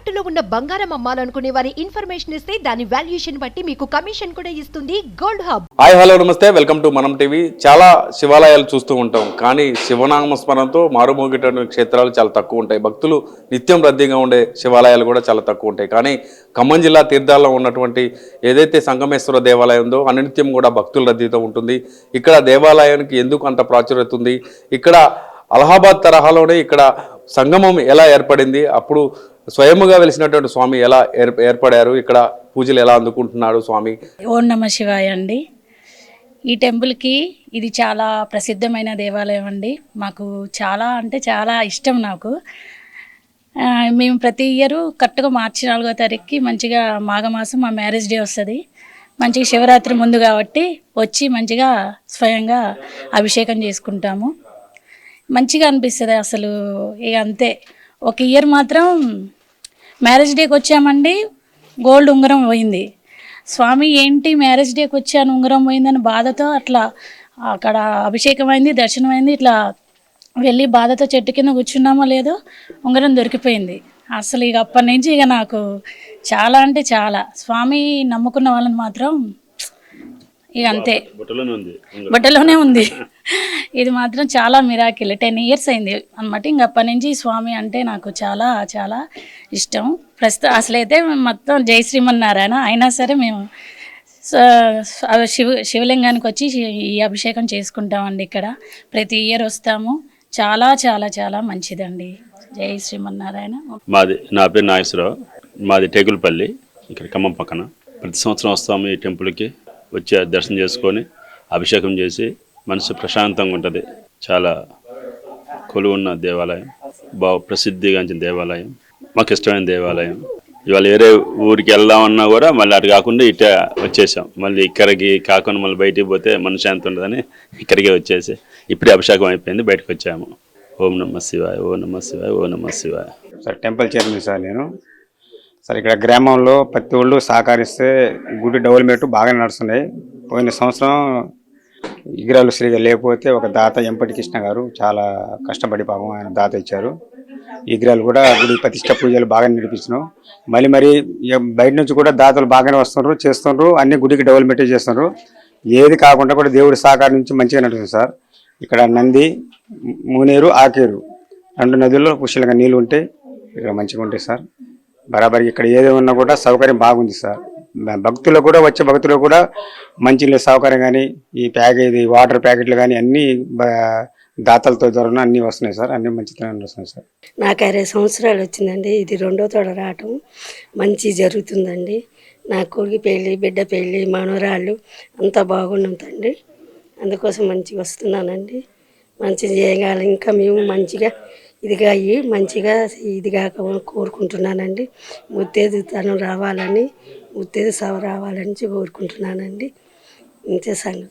తాకట్టులో ఉన్న బంగారం అమ్మాలనుకునే వారి ఇన్ఫర్మేషన్ ఇస్తే దాని వాల్యుయేషన్ బట్టి మీకు కమిషన్ కూడా ఇస్తుంది గోల్డ్ హబ్. హాయ్ హలో నమస్తే. Welcome to Manam TV. చాలా శివాలయాలు చూస్తూ ఉంటాం కానీ శివనామ స్మరణతో మారుమోగిట క్షేత్రాలు చాలా తక్కువ ఉంటాయి. భక్తులు నిత్యం రద్దీగా ఉండే శివాలయాలు కూడా చాలా తక్కువ ఉంటాయి. కానీ ఖమ్మం జిల్లా తీర్థాల్లో ఉన్నటువంటి ఏదైతే సంగమేశ్వర దేవాలయం ఉందో అనునిత్యం కూడా భక్తుల రద్దీతో ఉంటుంది. ఇక్కడ దేవాలయానికి ఎందుకు అంత ప్రాచుర్యత ఉంది? ఇక్కడ అలహాబాద్ తరహాలోనే ఇక్కడ సంగమం ఎలా ఏర్పడింది? అప్పుడు స్వయముగా వెలిసినటువంటి స్వామి ఎలా ఏర్ ఏర్పడారు? ఇక్కడ పూజలు ఎలా అందుకుంటున్నాడు స్వామి? ఓం నమ శివాయ అండి. ఈ టెంపుల్కి ఇది చాలా ప్రసిద్ధమైన దేవాలయం అండి. మాకు చాలా అంటే చాలా ఇష్టం నాకు. మేము ప్రతి ఇయరు కరెక్ట్గా మార్చి నాలుగో తారీఖుకి మంచిగా మాఘమాసం మా మ్యారేజ్ డే వస్తుంది. మంచిగా శివరాత్రి ముందు కాబట్టి వచ్చి మంచిగా స్వయంగా అభిషేకం చేసుకుంటాము. మంచిగా అనిపిస్తుంది అసలు. ఇక అంతే. ఒక ఇయర్ మాత్రం మ్యారేజ్ డేకి వచ్చామండి. గోల్డ్ ఉంగరం పోయింది. స్వామి ఏంటి మ్యారేజ్ డేకి వచ్చాను? ఉంగరం పోయిందని బాధతో అట్లా అక్కడ అభిషేకం అయింది దర్శనం అయింది ఇట్లా వెళ్ళి బాధతో చెట్టు కింద కూర్చున్నామో లేదో ఉంగరం దొరికిపోయింది. అసలు ఇక అప్పటి నుంచి ఇక నాకు చాలా అంటే చాలా. స్వామి నమ్ముకున్న వాళ్ళని మాత్రం ఇక అంతే. బట్టలోనే ఉంది. ఇది మాత్రం చాలా మిరాకిల్ టెన్ ఇయర్స్ అయింది అనమాట ఇంక అప్పటి నుంచి స్వామి అంటే నాకు చాలా చాలా ఇష్టం. ప్రస్తుతం అసలైతే మొత్తం జై శ్రీమన్నారాయణ. అయినా సరే మేము స- శివ శివలింగానికి వచ్చి ఈ అభిషేకం చేసుకుంటామండి ఇక్కడ. ప్రతి ఇయర్ వస్తాము. చాలా చాలా చాలా మంచిదండి. జై శ్రీమన్నారాయణ. మాది నా పేరు నాగేశ్వరరావు. మాది టేకులపల్లి ఇక్కడ ఖమ్మం పక్కన. ప్రతి సంవత్సరం వస్తాము ఈ టెంపుల్కి. వచ్చి దర్శనం చేసుకొని అభిషేకం చేసి మనసు ప్రశాంతంగా ఉంటుంది. చాలా కొలువున్న దేవాలయం బాగా ప్రసిద్ధిగాంచిన దేవాలయం మాకు ఇష్టమైన దేవాలయం. ఇవాళ వేరే ఊరికి వెళ్దామన్నా కూడా మళ్ళీ అటు కాకుండా ఇట వచ్చేసాం. మళ్ళీ ఇక్కడికి కాకుండా మళ్ళీ బయటికి పోతే మనశ్శాంతి ఉండదని ఇక్కడికే వచ్చేసి ఇప్పుడే అభిషేకం అయిపోయింది బయటకు వచ్చాము. ఓం నమ శివాయ ఓం నమ శివాయ ఓం నమ శివాయ. సార్ టెంపుల్ చైర్మన్ సార్ నేను. సార్ ఇక్కడ గ్రామంలో ప్రతి ఒళ్ళు సహకరిస్తే గుడి డెవలప్మెంట్ బాగా నడుస్తున్నాయి. పోయిన సంవత్సరం విగ్రహాలు సరిగా లేకపోతే ఒక దాత ఎంపటి కృష్ణ గారు చాలా కష్టపడి పాపం ఆయన దాత ఇచ్చారు. ఈ విగ్రహాలు కూడా గుడి ప్రతిష్ట పూజలు బాగా నడిపిస్తున్నాం. మళ్ళీ మరి బయట నుంచి కూడా దాతలు బాగానే వస్తున్నారు చేస్తున్నారు అన్ని గుడికి డెవలప్మెంట్ చేస్తున్నారు. ఏది కాకుండా కూడా దేవుడి సహకారం నుంచి మంచిగా నడుస్తుంది సార్. ఇక్కడ నంది మునేరు ఆకేరు రెండు నదుల్లో పుష్కలంగా నీళ్ళు ఉంటాయి ఇక్కడ మంచిగా ఉంటాయి సార్. బరాబర్ ఇక్కడ ఏది ఉన్నా కూడా సౌకర్యం బాగుంది సార్. భక్తులు కూడా వచ్చే భక్తులు కూడా మంచి సౌకర్యం కానీ ఈ ప్యాకేజ్ వాటర్ ప్యాకెట్లు కానీ అన్ని దాతలతో ద్వారా అన్నీ వస్తున్నాయి సార్. అన్ని మంచితనం వస్తున్నాయి సార్. నాకు అరవై సంవత్సరాలు వచ్చిందండి. ఇది రెండో తోడ రావటం మంచి జరుగుతుందండి. నా కొడుకు పెళ్ళి బిడ్డ పెళ్ళి మనవరాళ్ళు అంతా బాగుంటుందండి అందుకోసం మంచిగా వస్తున్నానండి. మంచిగా చేయగల ఇంకా మేము మంచిగా ఇదిగా అయ్యి మంచిగా ఇదిగా కోరుకుంటున్నానండి. ముత్తేదు రావాలని ఉత్తేజ సభ రావాలని కోరుకుంటున్నానండి. ఇంతే సంగతి.